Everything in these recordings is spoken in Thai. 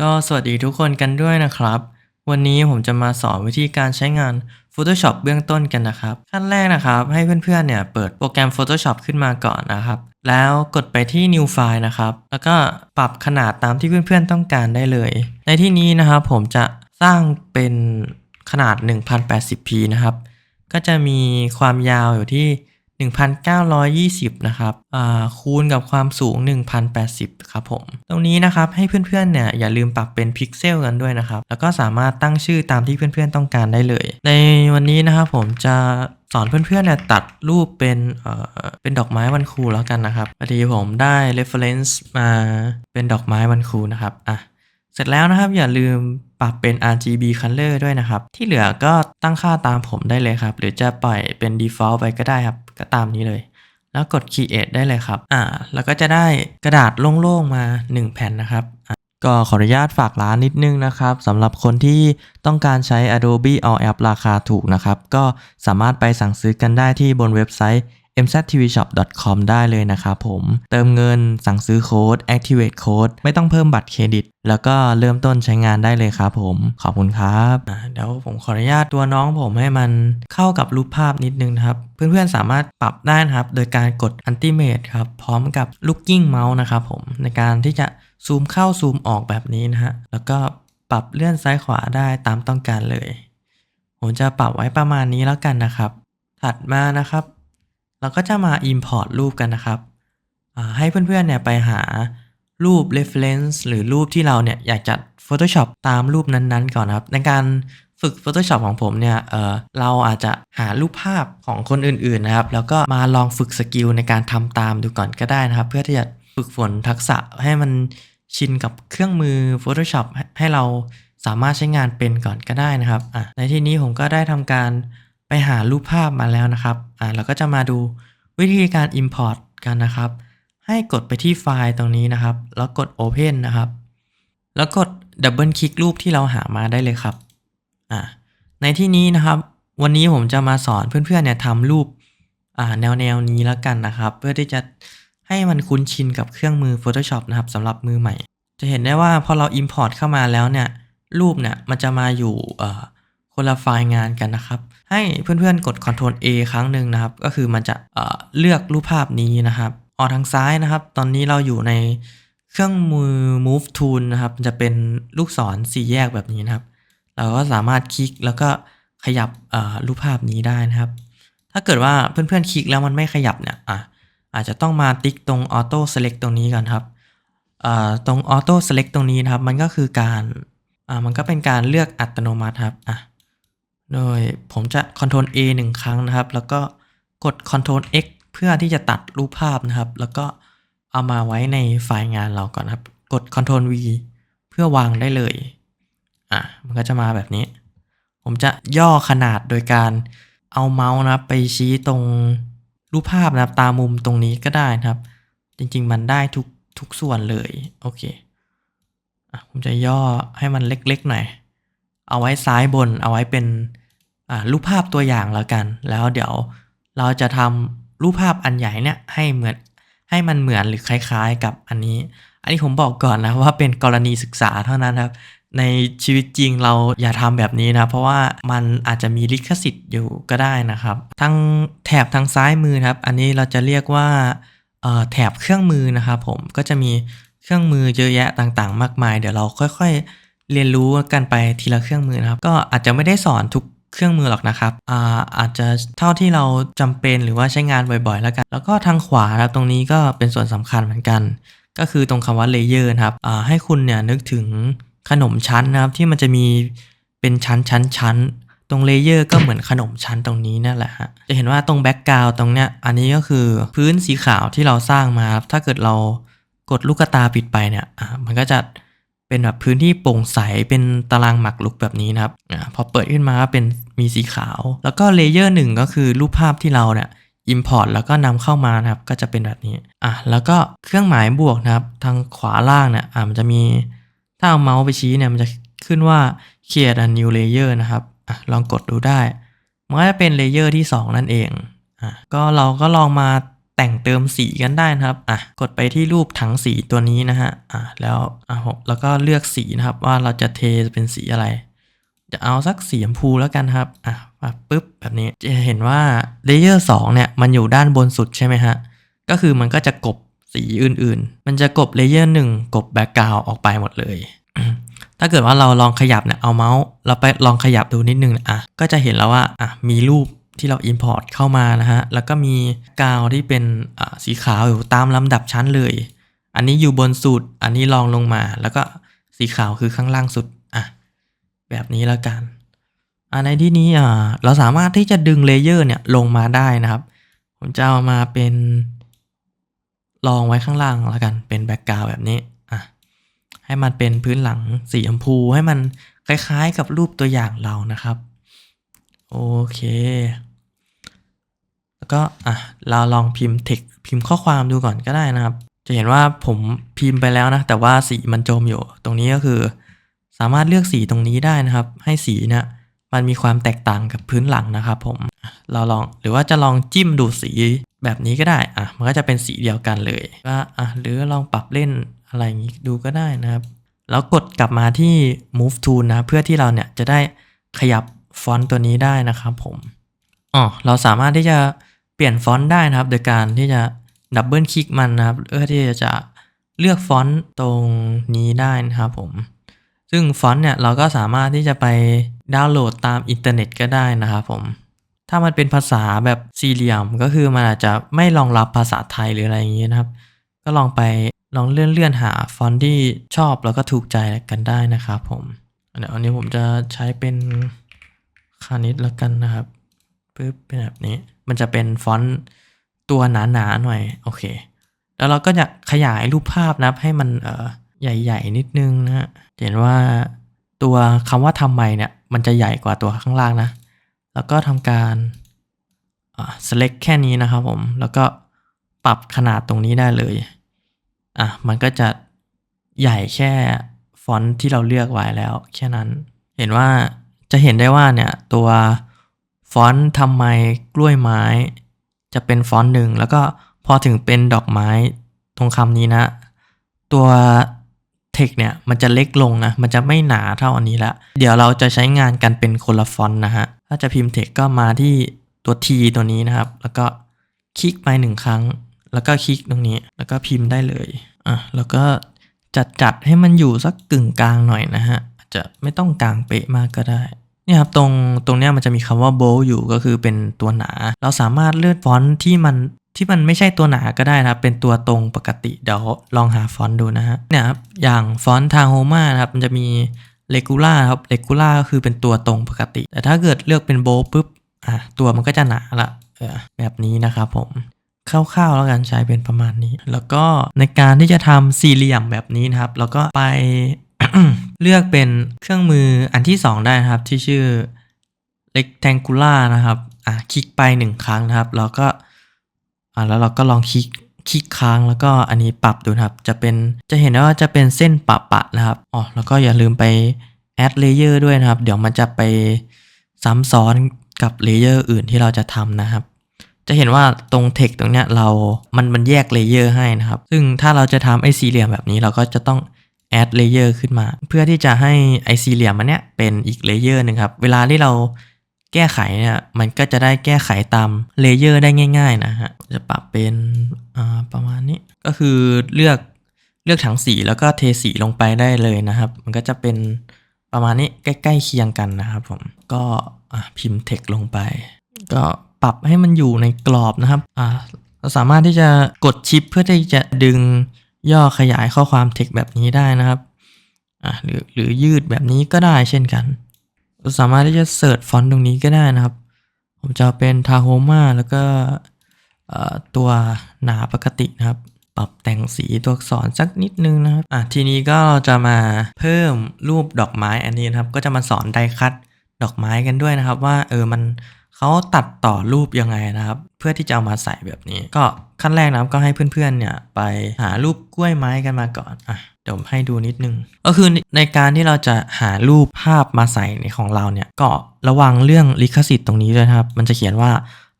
ก็สวัสดีทุกคนกันด้วยนะครับ วันนี้ผมจะมาสอนวิธีการใช้งาน Photoshop เบื้องต้นกันนะครับ ขั้นแรกนะครับ ให้เพื่อนๆเนี่ยเปิดโปรแกรม Photoshop ขึ้นมาก่อนนะครับ แล้วกดไปที่ New File นะครับ แล้วก็ปรับขนาดตามที่เพื่อนๆต้องการได้เลย ในที่นี้นะครับผมจะสร้างเป็นขนาด 1080p นะครับ ก็จะมีความยาวอยู่ที่ 1,920 นะครับอ่าคูณกับความสูง 1,080 ครับผม ตรงนี้นะครับให้เพื่อนๆเนี่ยอย่าลืมปรับเป็นพิกเซลกันด้วยนะครับ แล้วก็สามารถตั้งชื่อตามที่เพื่อนๆต้องการได้เลย ในวันนี้นะครับผมจะสอนเพื่อนๆเนี่ยตัดรูปเป็นเอ่อเป็นดอกไม้วันครูแล้วกันนะครับพอดีผมได้ reference มาเป็นดอกไม้วันครูนะครับอะเสร็จแล้วนะครับอย่าลืมปรับเป็น RGB color ด้วยนะครับ ที่เหลือก็ตั้งค่าตามผมได้เลยครับ หรือจะปล่อยเป็น default ไปก็ได้ครับ ก็ตามนี้เลย แล้วกด create ได้เลยครับอ่าแล้วก็จะได้กระดาษโล่งๆมา 1 แผ่นนะครับก็ขออนุญาตฝากร้านนิดนึงนะครับสำหรับคนที่ต้องการใช้ Adobe All App ราคาถูกนะครับ ก็สามารถไปสั่งซื้อกันได้ที่บนเว็บไซต์ mztvshop.com ได้เลยนะครับผม เติมเงินสั่งซื้อโค้ด activate โค้ดไม่ต้องเพิ่มบัตรเครดิต แล้วก็เริ่มต้นใช้งานได้เลยครับผม ขอบคุณครับเดี๋ยวผมขออนุญาตตัวน้องผมให้มันเข้ากับรูปภาพนิดนึงครับ เพื่อนๆสามารถปรับได้นะครับ โดยการกด Ultimate ครับ พร้อมกับ Looking Mouse นะครับผม ในการที่จะซูมเข้าซูมออกแบบนี้นะฮะ แล้วก็ปรับเลื่อนซ้ายขวาได้ตามต้องการเลย ผมจะปรับไว้ประมาณนี้แล้วกันนะครับ ถัดมานะครับ เราก็จะมา Import รูปกันนะครับให้เพื่อนๆเนี่ยไปหารูป reference หรือรูปที่เราเนี่ยอยากจะ Photoshop ตามรูปนั้นๆ ก่อนนะครับ ในการฝึก Photoshop ของผมเนี่ยเเราอาจจะหารูปภาพของคนอื่นๆนะครับ แล้วก็มาลองฝึกสกิลในการทำตามดูก่อนก็ได้นะครับ เพื่อที่จะฝึกฝนทักษะให้มันชินกับเครื่องมือ Photoshop ให้เราสามารถใช้งานเป็นก่อนก็ได้นะครับในที่นี้ผมก็ได้ทำการ ไปหารูปภาพมาแล้วนะครับ อ่าเราก็จะมาดูวิธีการ Import กันนะครับ ให้กดไปที่ไฟล์ตรงนี้นะครับ แล้วกด Open นะครับ แล้วกดดับเบิลคลิกรูปที่เราหามาได้เลยครับ อ่า ในที่นี้นะครับ วันนี้ผมจะมาสอนเพื่อนๆเนี่ยทำรูป อ่า แนวแนวนี้แล้วกันนะครับ เพื่อที่จะให้มันคุ้นชินกับเครื่องมือ Photoshop นะครับสำหรับมือใหม่ จะเห็นได้ว่าพอเรา Import เข้ามาแล้วเนี่ย รูปเนี่ยมันจะมาอยู่ เอ่อ คนละไฟล์งานกันนะครับ ให้เพื่อนๆกด Ctrl A ครั้งหนึ่งนะครับ ก็คือมันจะเเลือกรูปภาพนี้นะครับ ออกทางซ้ายนะครับ ตอนนี้เราอยู่ในเครื่องมือ Move Tool นะครับ จะเป็นลูกศรสี่แยกแบบนี้นะครับ เราก็สามารถคลิกแล้วก็ขยับรูปภาพนี้ได้นะครับ ถ้าเกิดว่าเพื่อนๆคลิกแล้วมันไม่ขยับเนี่ยอะอาจจะต้องมาติ๊กตรง Auto Select ตรงนี้ก่อนครับตรง Auto Select ตรงนี้นะครับ มันก็คือการมันก็เป็นการเลือกอัตโนมัติครับอะ โดยผมจะ Ctrl A หนึ่งครั้งนะครับ แล้วก็กด Ctrl X เพื่อที่จะตัดรูปภาพนะครับ แล้วก็เอามาไว้ในไฟล์งานเราก่อนครับ กด Ctrl V เพื่อวางได้เลย อะ มันก็จะมาแบบนี้ ผมจะย่อขนาดโดยการเอาเมาส์นะครับ ไปชี้ตรงรูปภาพนะครับ ตามมุมตรงนี้ก็ได้นะครับ จริงๆ มันได้ทุกทุกส่วนเลย โอเค อะ ผมจะย่อให้มันเล็กๆหน่อย เอาไว้ซ้ายบน เอาไว้เป็น รูปภาพตัวอย่างแล้วกัน แล้วเดี๋ยวเราจะทำรูปภาพอันใหญ่เนี่ยให้เหมือนให้มันเหมือนหรือคล้ายๆ กับอันนี้ อันนี้ผมบอกก่อนนะว่าเป็นกรณีศึกษาเท่านั้นครับ ในชีวิตจริงเราอย่าทำแบบนี้นะ เพราะว่ามันอาจจะมีลิขสิทธิ์อยู่ก็ได้นะครับทางแถบทางซ้ายมือครับ อันนี้เราจะเรียกว่าแถบเครื่องมือนะครับผมก็จะมีเครื่องมือเยอะแยะต่างๆ มากมาย เดี๋ยวเราค่อย ๆ เรียนรู้กันไปทีละเครื่องมือนะครับ ก็อาจจะไม่ได้สอนทุก เครื่องมือหรอกนะครับอ่าอาจจะเท่าที่เราจำเป็นหรือว่าใช้งานบ่อยๆ แล้วกัน แล้วก็ทางขวาครับตรงนี้ก็เป็นส่วนสำคัญเหมือนกัน ก็คือตรงคำว่าเลเยอร์นะครับอ่าให้คุณเนี่ยนึกถึงขนมชั้นนะครับที่มันจะมีเป็นชั้นชั้นชั้นตรงเลเยอร์ก็เหมือนขนมชั้นตรงนี้นั่นแหละฮะ จะเห็นว่าตรงแบ็กกราวตรงเนี้ย อันนี้ก็คือพื้นสีขาวที่เราสร้างมาครับถ้าเกิดเรากดลูกตาปิดไปเนี่ยอ่ามันก็จะ เป็นแบบพื้นที่โปร่งใสเป็นตารางหมากรุกแบบนี้นะครับอาพอเปิดขึ้นมาเป็นมีสีขาว แล้วก็เลเยอร์หนึ่งก็คือรูปภาพที่เราเนี่ย Import แล้วก็นำเข้ามานะครับก็จะเป็นแบบนี้อะแล้วก็เครื่องหมายบวกนะครับ ทางขวาล่างเนี่ยอะมันจะมีถ้าเอาเมาส์ไปชี้เนี่ยมันจะขึ้นว่า create a new layer นะครับอะลองกดดูได้มันก็จะเป็นเลเยอร์ที่ 2 นั่นเองอะก็เราก็ลองมา แต่งเติมสีกันได้นะครับอะกดไปที่รูปถังสีตัวนี้นะฮะอะแล้วอะแล้วก็เลือกสีนะครับว่าเราจะเทเป็นสีอะไร จะเอาสักสีชมพูแล้วกันครับอะมาปุ๊บแบบนี้จะเห็นว่าเลเยอร์2เนี่ยมันอยู่ด้านบนสุดใช่ไหมฮะก็คือมันก็จะกบสีอื่นๆ มันจะกบเลเยอร์หนึ่งกบแบ็กกราวออกไปหมดเลย ถ้าเกิดว่าเราลองขยับเนี่ยเอาเมาส์เราไปลองขยับดูนิดนึงอะก็จะเห็นแล้วว่าอะมีรูป ที่เรา Import เข้ามานะฮะ แล้วก็มีกาวที่เป็นสีขาวอยู่ตามลำดับชั้นเลย อันนี้อยู่บนสุด อันนี้ลองลงมา แล้วก็สีขาวคือข้างล่างสุด อะ แบบนี้แล้วกันอ่าในที่นี้อ่าเราสามารถที่จะดึงเลเยอร์เนี่ยลงมาได้นะครับ ผมจะเอามาเป็นลองไว้ข้างล่างแล้วกัน เป็นแบ็กกราวแบบนี้ อะ ให้มันเป็นพื้นหลังสีชมพู ให้มันคล้ายๆกับรูปตัวอย่างเรานะครับ โอเค ก็อะเราลองพิมพ์ text พิมพ์ข้อความดูก่อนก็ได้นะครับ จะเห็นว่าผมพิมพ์ไปแล้วนะ แต่ว่าสีมันจมอยู่ ตรงนี้ก็คือ สามารถเลือกสีตรงนี้ได้นะครับ ให้สีเนี่ยมันมีความแตกต่างกับพื้นหลังนะครับผม เราลองหรือว่าจะลองจิ้มดูสีแบบนี้ก็ได้ อะ มันก็จะเป็นสีเดียวกันเลยก็อะหรือลองปรับเล่นอะไรอย่างนี้ดูก็ได้นะครับ แล้วกดกลับมาที่ move tool นะ เพื่อที่เราเนี่ยจะได้ขยับฟอนต์ตัวนี้ได้นะครับผม อ๋อ เราสามารถที่จะ เปลี่ยนฟอนต์ได้นะครับ โดยการที่จะดับเบิลคลิกมันนะครับเพื่อที่จะเลือกฟอนต์ตรงนี้ได้นะครับผม ซึ่งฟอนต์เนี่ยเราก็สามารถที่จะไปดาวน์โหลดตามอินเทอร์เน็ตก็ได้นะครับผม ถ้ามันเป็นภาษาแบบสี่เหลี่ยมก็คือมันอาจจะไม่รองรับภาษาไทยหรืออะไรอย่างนี้นะครับ ก็ลองไปลองเลื่อนเลื่อนหาฟอนต์ที่ชอบแล้วก็ถูกใจกันได้นะครับผมเดี๋ยวอันนี้ผมจะใช้เป็นคานิดแล้วกันนะครับปึ๊บเป็นแบบนี้ มันจะเป็นฟอนต์ตัวหนาๆหน่อย โอเค แล้วเราก็จะขยายรูปภาพนะให้มันเออใหญ่ๆ นิดนึงนะฮะเห็นว่าตัวคำว่าทำไมเนี่ย มันจะใหญ่กว่าตัวข้างล่างนะ แล้วก็ทำการ select แค่นี้นะครับผม แล้วก็ปรับขนาดตรงนี้ได้เลย อะ มันก็จะใหญ่แค่ฟอนต์ที่เราเลือกไว้แล้ว แค่นั้น เห็นว่าจะเห็นได้ว่าเนี่ย ตัว ฟอนต์ทำไมกล้วยไม้ จะเป็นฟอนต์หนึ่งแล้วก็พอถึงเป็นดอกไม้ตรงคำนี้นะ ตัวเทคเนี่ยมันจะเล็กลงนะ มันจะไม่หนาเท่าอันนี้ละ เดี๋ยวเราจะใช้งานกันเป็นคนละฟอนต์นะฮะ ถ้าจะพิมพ์เทคก็มาที่ตัว T ตัวนี้นะครับ แล้วก็คลิกไปหนึ่งครั้ง แล้วก็คลิกตรงนี้ แล้วก็พิมพ์ได้เลย อะ แล้วก็จัดจัดให้มันอยู่สักกึ่งกลางหน่อยนะฮะ อาจจะไม่ต้องกลางเป๊ะมากก็ได้ เนี่ยครับตรงตรงเนี้ยมันจะมีคำว่า bold อยู่ก็คือเป็นตัวหนา เราสามารถเลือกฟอนต์ที่มันที่มันไม่ใช่ตัวหนาก็ได้นะครับ เป็นตัวตรงปกติเดี๋ยวลองหาฟอนต์ดูนะฮะเนี่ยครับอย่างฟอนต์ทางโฮมานะครับมันจะมี regular ครับ regular ก็คือเป็นตัวตรงปกติ แต่ถ้าเกิดเลือกเป็น bold ปุ๊บอะตัวมันก็จะหนาละเออแบบนี้นะครับผมคร่าวๆแล้วกันใช้เป็นประมาณนี้ แล้วก็ในการที่จะทำสี่เหลี่ยมแบบนี้นะครับ แล้วก็ไป เลือกเป็นเครื่องมืออันที่ 2 ได้นะครับ ที่ชื่อ rectangular นะครับอะคลิกไปหนึ่งครั้งนะครับ แล้วก็อะแล้วเราก็ลองคลิกคลิกค้างแล้วก็อันนี้ปรับดูนะครับ จะเป็นจะเห็นว่าจะเป็นเส้นปะปะนะครับอ๋อแล้วก็อย่าลืมไป add layer ด้วยนะครับ เดี๋ยวมันจะไปซ้ำซ้อนกับเลเยอร์อื่นที่เราจะทำนะครับ จะเห็นว่าตรงเทคตรงเนี้ยเรา มันมันแยกเลเยอร์ให้นะครับ ซึ่งถ้าเราจะทำไอ้สี่เหลี่ยมแบบนี้เราก็จะต้อง แอดเลเยอร์ขึ้นมา เพื่อที่จะให้ไอสี่เหลี่ยมมันเนี้ยเป็นอีกเลเยอร์หนึ่งครับ เวลาที่เราแก้ไขเนี่ยมันก็จะได้แก้ไขตามเลเยอร์ได้ง่าย ๆ นะฮะ จะปรับเป็นอ่าประมาณนี้ ก็คือเลือกเลือกถังสีแล้วก็เทสีลงไปได้เลยนะครับ มันก็จะเป็นประมาณนี้ใกล้ๆเคียงกันนะครับผม ก็อะพิมพ์เทคลงไป ก็ปรับให้มันอยู่ในกรอบนะครับอ่าเราสามารถที่จะกดชิปเพื่อที่จะดึง ย่อขยายข้อความเทคแบบนี้ได้นะครับอ่าหรือหรือยืดแบบนี้ก็ได้เช่นกัน เราสามารถที่จะเสิร์ชฟอนต์ตรงนี้ก็ได้นะครับ ผมจะเป็นทาโฮมาแล้วก็ตัวหนาปกตินะครับ ปรับแต่งสีตัวอักษรสักนิดนึงนะครับอะทีนี้ก็จะมาเพิ่มรูปดอกไม้อันนี้นะครับ ก็จะมาสอนไดคัตดอกไม้กันด้วยนะครับ ว่าเออมัน เขาตัดต่อรูปยังไงนะครับ เพื่อที่จะเอามาใส่แบบนี้ ก็ขั้นแรกนะครับก็ให้เพื่อนๆเนี่ยไปหารูปกล้วยไม้กันมาก่อนอะเดี๋ยวผมให้ดูนิดนึง ก็คือในการที่เราจะหารูปภาพมาใส่ในของเราเนี่ยก็ระวังเรื่องลิขสิทธิ์ตรงนี้ด้วยครับ มันจะเขียนว่า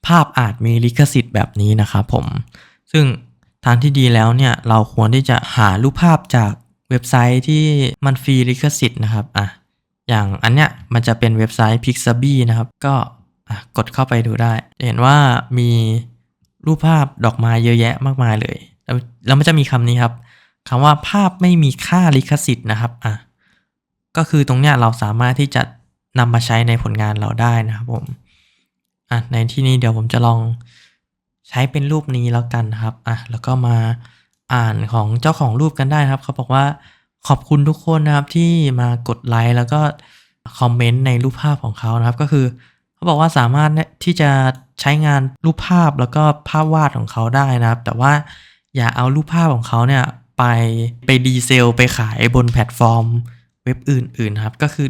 ภาพอาจมีลิขสิทธิ์แบบนี้นะครับผม ซึ่งทางที่ดีแล้วเนี่ยเราควรที่จะหารูปภาพจากเว็บไซต์ที่มันฟรีลิขสิทธิ์นะครับอะอย่างอันเนี้ยมันจะเป็นเว็บไซต์ Pixabay นะครับ ก็ กดเข้าไปดูได้จะเห็นว่ามีรูปภาพดอกไม้เยอะแยะมากมายเลย แล้วมันจะมีคำนี้ครับคำว่าภาพไม่มีค่าลิขสิทธิ์นะครับอะก็คือตรงเนี้ยเราสามารถที่จะนำมาใช้ในผลงานเราได้นะครับผมอะในที่นี้เดี๋ยวผมจะลองใช้เป็นรูปนี้แล้วกันนะครับอะแล้วก็มาอ่านของเจ้าของรูปกันได้ครับ เขาบอกว่าขอบคุณทุกคนนะครับที่มากดไลค์แล้วก็คอมเมนต์ในรูปภาพของเขานะครับ ก็คือ เขาบอกว่าสามารถเนี่ยที่จะใช้งานรูปภาพแล้วก็ภาพวาดของเขาได้นะครับ แต่ว่าอย่าเอารูปภาพของเขาเนี่ยไปไปดีเซลไปขายบนแพลตฟอร์มเว็บอื่นๆครับ ก็คือ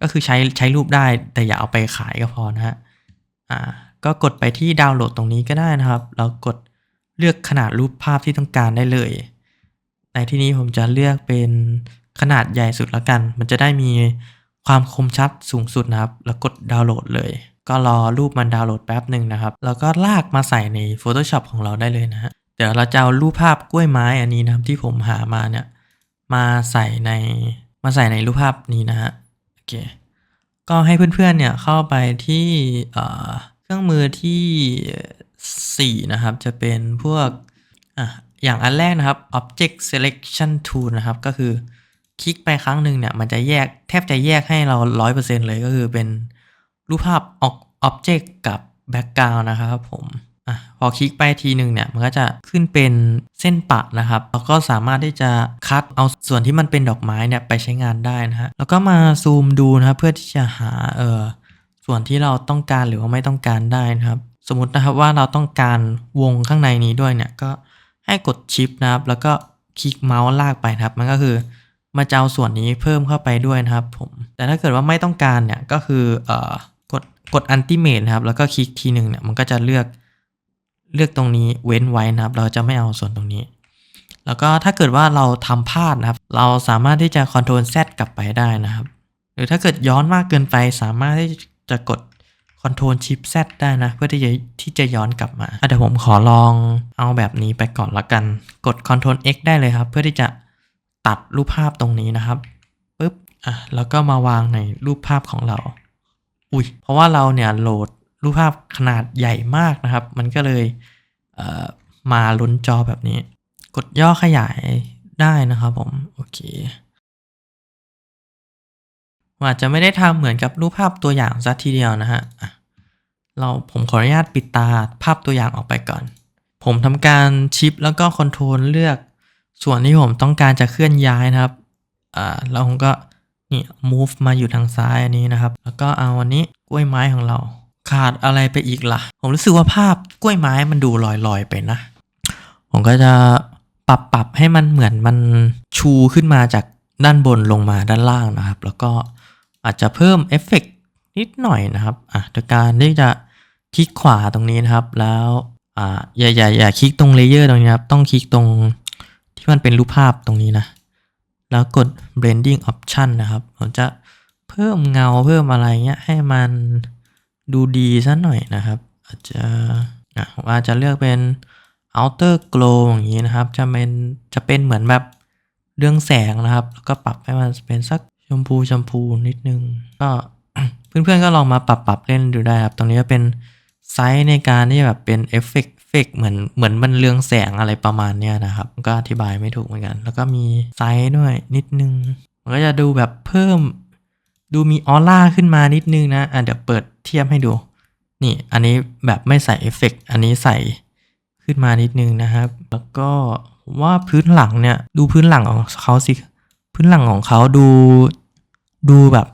ก็คือใช้ใช้รูปได้ แต่อย่าเอาไปขายก็พอนะฮะอ่าก็กดไปที่ดาวน์โหลดตรงนี้ก็ได้นะครับ แล้วกดเลือกขนาดรูปภาพที่ต้องการได้เลย ในที่นี้ผมจะเลือกเป็นขนาดใหญ่สุดละกัน มันจะได้มี ความคมชัดสูงสุดนะครับ แล้วกดดาวน์โหลดเลย ก็รอรูปมันดาวน์โหลดแป๊บหนึ่งนะครับ แล้วก็ลากมาใส่ใน Photoshop ของเราได้เลยนะฮะเดี๋ยวเราจะเอารูปภาพกล้วยไม้อันนี้นะครับที่ผมหามาเนี่ยมาใส่ในมาใส่ในรูปภาพนี้นะฮะโอเคก็ให้เพื่อนๆเนี่ยเข้าไปที่เครื่องมือที่ 4 นะครับ จะเป็นพวกอะอย่างอันแรกนะครับ Object Selection Tool นะครับ ก็คือ คลิกไปครั้งหนึ่งเนี่ย มันจะแยกแทบจะแยกให้เรา 100%เลยก็คือเป็นรูปภาพ Object กับ Background นะครับผมอะพอคลิกไปทีหนึ่งเนี่ย มันก็จะขึ้นเป็นเส้นปะนะครับ แล้วก็สามารถที่จะคัดเอาส่วนที่มันเป็นดอกไม้เนี่ยไปใช้งานได้นะฮะ แล้วก็มาซูมดูนะครับเพื่อที่จะหาเออส่วนที่เราต้องการหรือว่าไม่ต้องการได้นะครับ สมมตินะครับว่าเราต้องการวงข้างในนี้ด้วยเนี่ยก็ให้กดชิปนะครับ แล้วก็คลิกเมาส์ลากไปนะครับ มันก็คือ มาจะเอาส่วนนี้เพิ่มเข้าไปด้วยนะครับผม แต่ถ้าเกิดว่าไม่ต้องการเนี่ยก็คือเอ่อกดกดอันติเม e นะครับ แล้วก็คลิกทีหนึ่งเนี่ยมันก็จะเลือกเลือกตรงนี้เว้นไว้นะครับ เราจะไม่เอาส่วนตรงนี้ แล้วก็ถ้าเกิดว่าเราทำพลาดนะครับ เราสามารถที่จะ Ctrl Z กลับไปได้นะครับ หรือถ้าเกิดย้อนมากเกินไปสามารถที่จะกด Ctrl Shift Z ได้นะ เพื่อที่จะที่จะย้อนกลับมาเดี๋ยวผมขอลองเอาแบบนี้ไปก่อนละกัน กด Ctrl X ได้เลยครับ เพื่อที่จะ ตัดรูปภาพตรงนี้นะครับปึ๊บอะแล้วก็มาวางในรูปภาพของเรา อุ้ยเพราะว่าเราเนี่ยโหลดรูปภาพขนาดใหญ่มากนะครับ มันก็เลยเอ่อมาล้นจอแบบนี้ กดย่อขยายได้นะครับผม โอเคอาจจะไม่ได้ทำเหมือนกับรูปภาพตัวอย่างซะทีเดียวนะฮะเราผมขออนุญาตปิดตาภาพตัวอย่างออกไปก่อน ผมทำการชิปแล้วก็คอนโทรลเลือก ส่วนที่ผมต้องการจะเคลื่อนย้ายนะครับอ่าแล้วผมก็นี่ move มาอยู่ทางซ้ายอันนี้นะครับ แล้วก็เอาอันนี้กล้วยไม้ของเรา ขาดอะไรไปอีกล่ะ ผมรู้สึกว่าภาพกล้วยไม้มันดูลอยๆไปนะ ผมก็จะปรับปรับให้มันเหมือนมันชูขึ้นมาจากด้านบนลงมาด้านล่างนะครับ แล้วก็อาจจะเพิ่มเอฟเฟกต์นิดหน่อยนะครับอะโดยการที่จะคลิกขวาตรงนี้นะครับ แล้วอ่าอย่าอย่าอย่าคลิกตรงเลเยอร์ตรงนี้นะครับ ต้องคลิกตรง ที่มันเป็นรูปภาพตรงนี้นะ แล้วกด blending option นะครับ ผมจะเพิ่มเงาเพิ่มอะไรเงี้ยให้มันดูดีซะหน่อยนะครับ อาจจะอะผมอาจจะเลือกเป็น outer glow อย่างนี้นะครับ จะเป็นจะเป็นเหมือนแบบเรื่องแสงนะครับ แล้วก็ปรับให้มันเป็นสักชมพูชมพูนิดนึง ก็เพื่อนๆก็ลองมาปรับปรับเล่นดูได้ครับ ตรงนี้ก็เป็นไซส์ในการที่แบบเป็นเอฟเฟกต์ ฟกเหมือนเหมือนมันเรืองแสงอะไรประมาณเนี้ยนะครับ ก็อธิบายไม่ถูกเหมือนกัน แล้วก็มีไซส์ด้วยนิดนึง มันก็จะดูแบบเพิ่ม ดูมีออร่าขึ้นมานิดนึงนะอะเดี๋ยวเปิดเทียบให้ดู นี่อันนี้แบบไม่ใส่เอฟเฟกต์อันนี้ใส่ขึ้นมานิดนึงนะครับ แล้วก็ว่าพื้นหลังเนี่ย ดูพื้นหลังของเขาสิ พื้นหลังของเขาดูดูแบบ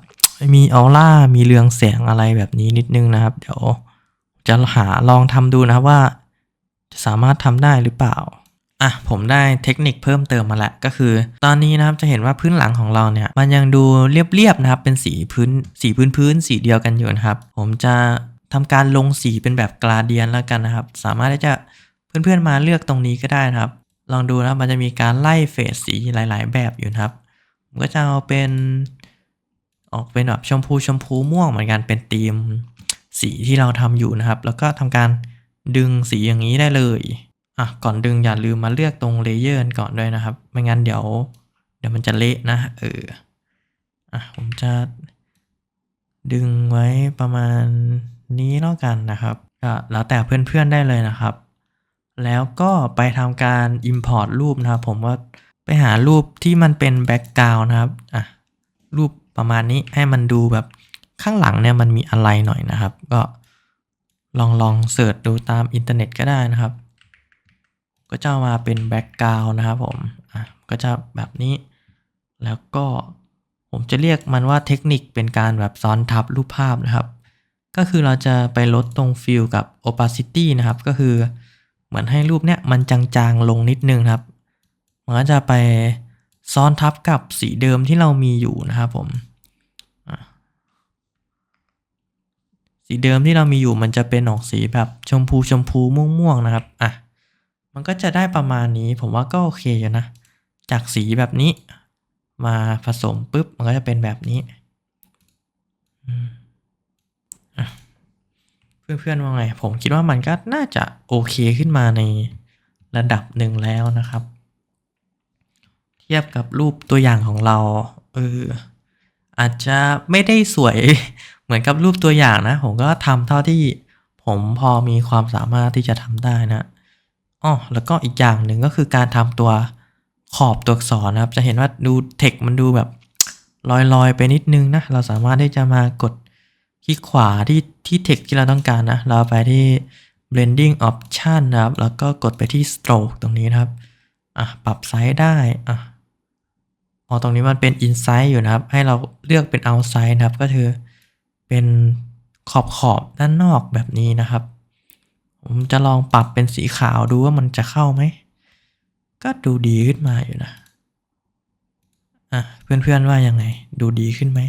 มีออร่ามีเรืองแสงอะไรแบบนี้นิดนึงนะครับ เดี๋ยวจะหาลองทำดูนะครับว่า สามารถทำได้หรือเปล่าอะผมได้เทคนิคเพิ่มเติมมาแล้วก็คือ ตอนนี้นะครับจะเห็นว่าพื้นหลังของเราเนี่ย มันยังดูเรียบๆนะครับ เป็นสีพื้นสีพื้นพื้นสีเดียวกันอยู่นะครับ ผมจะทำการลงสีเป็นแบบกราเดียนแล้วกันนะครับ สามารถที่จะเพื่อนๆมาเลือกตรงนี้ก็ได้นะครับ ลองดูนะมันจะมีการไล่เฟสสีหลายๆ แบบอยู่นะครับผมก็จะเอาเป็นออกเป็นแบบชมพูชมพูม่วงเหมือนกันเป็นธีมสีที่เราทำอยู่นะครับ แล้วก็ทำการ ดึงสีอย่างนี้ได้เลยอะก่อนดึงอย่าลืมมาเลือกตรงเลเยอร์ก่อนด้วยนะครับ ไม่งั้นเดี๋ยว เดี๋ยวมันจะเละนะ เอออะผมจะดึงไว้ประมาณนี้แล้วกันนะครับก็แล้วแต่เพื่อนๆได้เลยนะครับ แล้วก็ไปทำการ Import รูปนะครับ ผมว่าไปหารูปที่มันเป็นแบ็กกราวน์นะครับอะรูปประมาณนี้ให้มันดูแบบข้างหลังเนี่ยมันมีอะไรหน่อยนะครับ ก็ ลองลองเสิร์ชดูตามอินเทอร์เน็ตก็ได้นะครับ ก็จะมาเป็นแบ็กกราวน์นะครับผมอะก็จะแบบนี้แล้วก็ผมจะเรียกมันว่าเทคนิคเป็นการแบบซ้อนทับรูปภาพนะครับ ก็คือเราจะไปลดตรงฟิลกับ opacity นะครับ ก็คือเหมือนให้รูปเนี้ยมันจางๆลงนิดนึงครับ มันก็จะไปซ้อนทับกับสีเดิมที่เรามีอยู่นะครับผมอะ สีเดิมที่เรามีอยู่มันจะเป็นออกสีแบบชมพูชมพูม่วงๆนะครับอะมันก็จะได้ประมาณนี้ผมว่าก็โอเคอยู่นะ จากสีแบบนี้ มาผสมปุ๊บมันก็จะเป็นแบบนี้เพื่อนๆว่าไง ผมคิดว่ามันก็น่าจะโอเคขึ้นมาในระดับหนึ่งแล้วนะครับ เทียบกับรูปตัวอย่างของเราเอออาจจะไม่ได้สวย เหมือนกับรูปตัวอย่างนะ ผมก็ทำเท่าที่ผมพอมีความสามารถที่จะทำได้นะอ๋อแล้วก็อีกอย่างหนึ่งก็คือการทำตัวขอบตัวอักษรนะครับ จะเห็นว่าดูเทคมันดูแบบลอยๆ ไปนิดนึงนะ เราสามารถที่จะมากดคลิกขวาที่ที่เทคที่เราต้องการนะ เราไปที่ blending option นะครับ แล้วก็กดไปที่ stroke ตรงนี้นะครับ อะ ปรับไซส์ได้ อะ อ๋อ ตรงนี้มันเป็น inside อยู่นะครับ ให้เราเลือกเป็น outside นะครับ ก็คือ เป็นขอบขอบด้านนอกแบบนี้นะครับ ผมจะลองปรับเป็นสีขาวดูว่ามันจะเข้าไหม ก็ดูดีขึ้นมาอยู่นะ อะ เพื่อนๆว่ายังไง ดูดีขึ้นไหม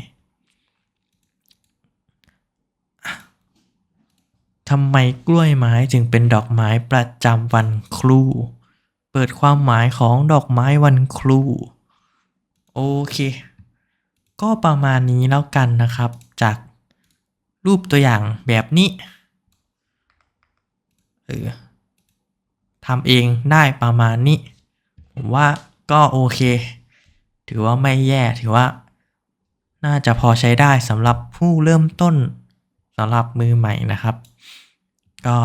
ทำไมกล้วยไม้จึงเป็นดอกไม้ประจำวันครู เปิดความหมายของดอกไม้วันครู โอเค ก็ประมาณนี้แล้วกันนะครับ จาก รูปตัวอย่างแบบนี้เออทำเองได้ประมาณนี้ ผมว่าก็โอเค ถือว่าไม่แย่ถือว่า น่าจะพอใช้ได้สำหรับผู้เริ่มต้นสำหรับมือใหม่นะครับ ก็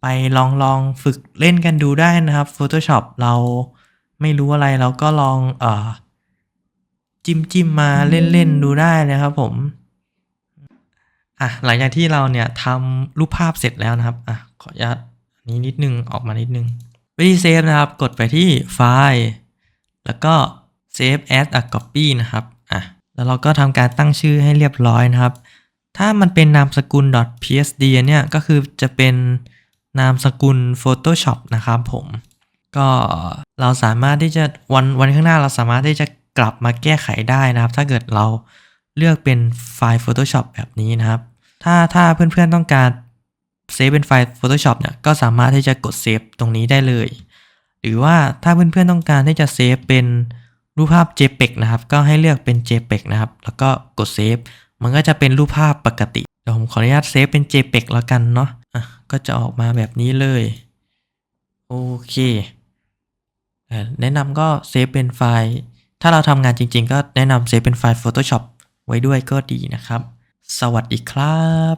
ไปลองลองฝึกเล่นกันดูได้นะครับ Photoshop เราไม่รู้อะไรเราก็ลองเอ่อจิ้มจิ้มมาเล่นเล่นดูได้นะครับผม อะหลังจากที่เราเนี่ยทำรูปภาพเสร็จแล้วนะครับอะขออนุญาตนนี้นิดนึงออกมานิดนึงวิธีเซฟนะครับ กดไปที่ไฟล์ แล้วก็ save as a copy นะครับอะแล้วเราก็ทำการตั้งชื่อให้เรียบร้อยนะครับ ถ้ามันเป็นนามสกุล .psd เนี่ยก็คือจะเป็นนามสกุล Photoshop นะครับผม ก็เราสามารถที่จะวันวันข้างหน้าเราสามารถที่จะกลับมาแก้ไขได้นะครับ ถ้าเกิดเรา เลือกเป็นไฟล์ Photoshop แบบนี้นะครับ ถ้าถ้าเพื่อนๆต้องการเซฟเป็นไฟล์ Photoshop เนี่ยก็สามารถที่จะกดเซฟตรงนี้ได้เลย หรือว่าถ้าเพื่อนๆต้องการที่จะเซฟเป็นรูปภาพ JPEG นะครับ ก็ให้เลือกเป็น JPEG นะครับ แล้วก็กดเซฟ มันก็จะเป็นรูปภาพปกติ เดี๋ยวผมขออนุญาตเซฟเป็น JPEG แล้วกันเนาะ อะ ก็จะออกมาแบบนี้เลย โอเค แนะนำก็เซฟเป็นไฟล์ ถ้าเราทำงานจริง ๆ ก็แนะนำเซฟเป็นไฟล์ Photoshop ไว้ด้วยก็ดีนะครับ สวัสดีครับ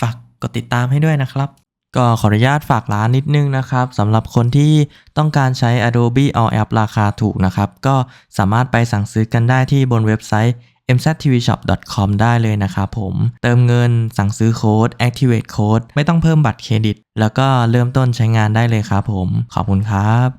ฝากกดติดตามให้ด้วยนะครับ ก็ขออนุญาตฝากร้านนิดนึงนะครับสำหรับคนที่ต้องการใช้ Adobe All App ราคาถูกนะครับ ก็สามารถไปสั่งซื้อกันได้ที่บนเว็บไซต์ mztvshop.com ได้เลยนะครับผม เติมเงินสั่งซื้อโค้ด activate โค้ดไม่ต้องเพิ่มบัตรเครดิต แล้วก็เริ่มต้นใช้งานได้เลยครับผม ขอบคุณครับ